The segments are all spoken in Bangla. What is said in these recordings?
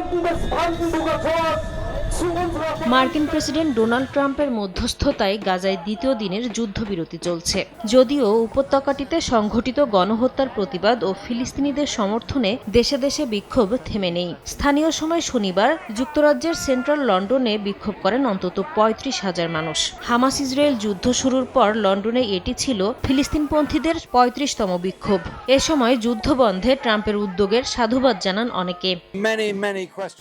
Gemeinden des Brandenburger Tors. মার্কিন প্রেসিডেন্ট ডোনাল্ড ট্রাম্পের মধ্যস্থতায় গাজায় দ্বিতীয় দিনের যুদ্ধবিরতি চলছে। যদিও উপত্যকাটিতে সংঘটিত গণহত্যার প্রতিবাদ ও ফিলিস্তিনিদের সমর্থনে দেশে দেশে বিক্ষোভ থেমে নেই। স্থানীয় সময় শনিবার যুক্তরাজ্যের সেন্ট্রাল লন্ডনে বিক্ষোভ করেন অন্তত পঁয়ত্রিশ হাজার মানুষ। হামাস ইসরায়েল যুদ্ধ শুরুর পর লন্ডনে এটি ছিল ফিলিস্তিনপন্থীদের পঁয়ত্রিশতম বিক্ষোভ। এ সময় যুদ্ধ বন্ধে ট্রাম্পের উদ্যোগের সাধুবাদ জানান অনেকে.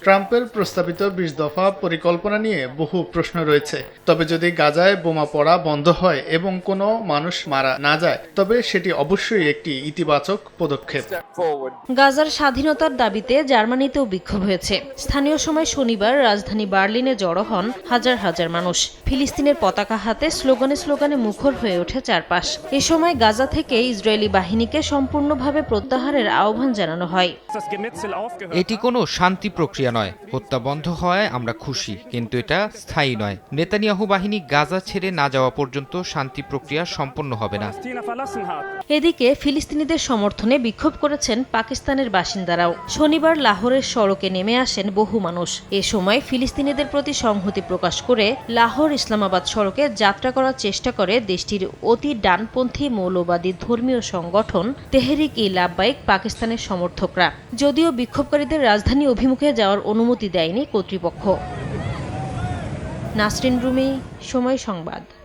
ট্রাম্পের প্রস্তাবিত বিশ দফা পরিকল্পনা নিয়ে বহু প্রশ্ন রয়েছে। তবে যদি গাজায় বোমা পড়া বন্ধ হয় এবং কোনো মানুষ মারা না যায় তবে সেটি অবশ্যই একটি ইতিবাচক পদক্ষেপ। গাজার স্বাধীনতার দাবিতে জার্মানিতেও বিক্ষোভ হয়েছে। স্থানীয় সময় শনিবার রাজধানী বার্লিনে জড়ো হন হাজার হাজার মানুষ। ফিলিস্তিনের পতাকা হাতে স্লোগানে স্লোগানে মুখর হয়ে ওঠে চারপাশ। এ সময় গাজা থেকে ইসরায়েলি বাহিনীকে সম্পূর্ণভাবে প্রত্যাহারের আহ্বান জানানো হয়। এটি কোনো শান্তি প্রক্রিয়া নয়। হত্যা বন্ধ হওয়ায় আমরা খুশি। কিন্তু এটা স্থায়ী নয়। নেতানিয়াহু বাহিনী গাজা ছেড়ে না যাওয়া পর্যন্ত শান্তি প্রক্রিয়া সম্পন্ন হবে না. এদিকে ফিলিস্তিনিদের সমর্থনে বিক্ষোভ করেছেন পাকিস্তানের বাসিন্দারাও। শনিবার লাহোরের সড়কে নেমে আসেন বহু মানুষ। এ সময় ফিলিস্তিনিদের প্রতি সংহতি প্রকাশ করে লাহোর ইসলামাবাদ সড়কে যাত্রা করার চেষ্টা করে দেশটির অতি ডানপন্থী মৌলবাদী ধর্মীয় সংগঠন তেহরিক ই লাভবাইক পাকিস্তানের সমর্থকরা। যদিও বিক্ষোভকারীদের রাজধানী অভিমুখে যাওয়ার অনুমতি দেয়নি কর্তৃপক্ষ। নাসরিন রুমি সময় সংবাদ।